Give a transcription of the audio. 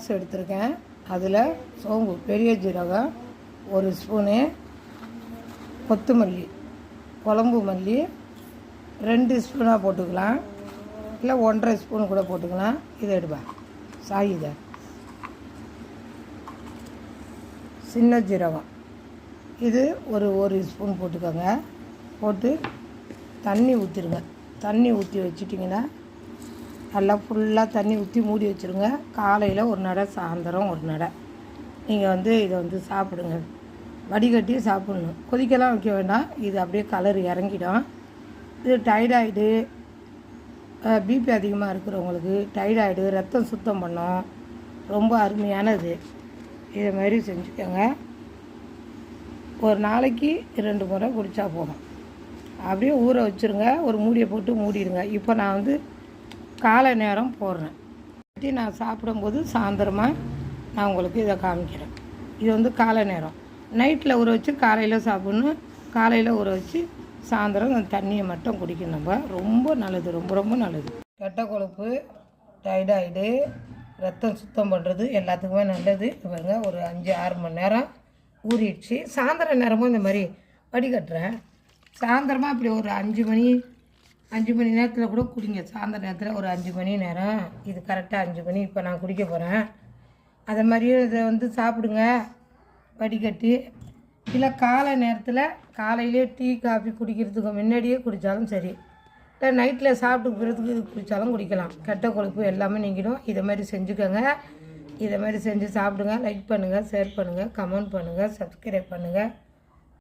Rice எடுத்திருக்கேன். அதில் சோம்பு பெரிய ஜீரகம் ஒரு ஸ்பூனு கொத்துமல்லி குழம்பு மல்லி ரெண்டு ஸ்பூனாக போட்டுக்கலாம். இல்லை ஒன்றரை ஸ்பூன் கூட போட்டுக்கலாம். இதை எடுப்பேன் சாய் இதை. சின்ன ஜீரகம். இது ஒரு ஒரு ஸ்பூன் போட்டுக்கோங்க. போட்டு தண்ணி ஊற்றிடுங்க தண்ணி ஊற்றி வச்சிட்டிங்கன்னா நல்லா ஃபுல்லாக தண்ணி ஊற்றி மூடி வச்சுருங்க. காலையில் ஒரு நடை சாயந்தரம் ஒரு நடை. நீங்கள் வந்து இதை வந்து சாப்பிடுங்க. வடிகட்டி சாப்பிட்ணும். கொதிக்கலாம் வைக்க வேண்டாம். இது அப்படியே கலர் இறங்கிடும். இது டைடாய்டு பிபி அதிகமாக இருக்கிறவங்களுக்கு டைடாய்டு ரத்தம் சுத்தம் பண்ணும். ரொம்ப அருமையானது. இதை மாதிரி செஞ்சுக்கோங்க. ஒரு நாளைக்கு ரெண்டு முறை குடித்தா போதும். அப்படியே ஊற வச்சுருங்க. ஒரு மூடியை போட்டு மூடிடுங்க. இப்போ நான் வந்து காலை நேரம் போடுறேன். வச்சு நான் சாப்பிடும்போது சாயந்தரமாக நான் உங்களுக்கு இதை காமிக்கிறேன். இது வந்து காலை நேரம். நைட்டில் ஊற வச்சு காலையில் சாப்பிட்ணும். காலையில் ஊற வச்சு சாயந்தரம் அந்த தண்ணியை மட்டும் குடிக்கணும் நம்ம. ரொம்ப நல்லது ரொம்ப ரொம்ப நல்லது. கெட்ட கொழுப்பு டைடாய்டு ரத்தம் சுத்தம் பண்ணுறது எல்லாத்துக்குமே நல்லது. பாருங்க ஒரு அஞ்சு ஆறு மணி நேரம் ஊறிடுச்சு. சாயந்தரம் நேரமும் இந்த மாதிரி வடிகட்டுறேன். சாயந்தரமாக இப்படி ஒரு அஞ்சு மணி அஞ்சு மணி நேரத்தில் கூட குடிங்க. சாயந்தர நேரத்தில் ஒரு அஞ்சு மணி நேரம். இது கரெக்டாக அஞ்சு மணி. இப்போ நான் குடிக்க போகிறேன் அதை மாதிரியே இதை வந்து சாப்பிடுங்க. வடிகட்டி. இல்லை காலை நேரத்தில் காலையிலே டீ காஃபி குடிக்கிறதுக்கு முன்னாடியே குடித்தாலும் சரி. இல்லை நைட்டில் சாப்பிட்டு பிறகு குடித்தாலும் குடிக்கலாம். கெட்ட கொழுப்பு எல்லாமே நீங்கிடும். இதை மாதிரி செஞ்சுக்கோங்க. இதை மாதிரி செஞ்சு சாப்பிடுங்க. லைக் பண்ணுங்கள் ஷேர் பண்ணுங்கள் கமெண்ட் பண்ணுங்கள் சப்ஸ்கிரைப் பண்ணுங்கள்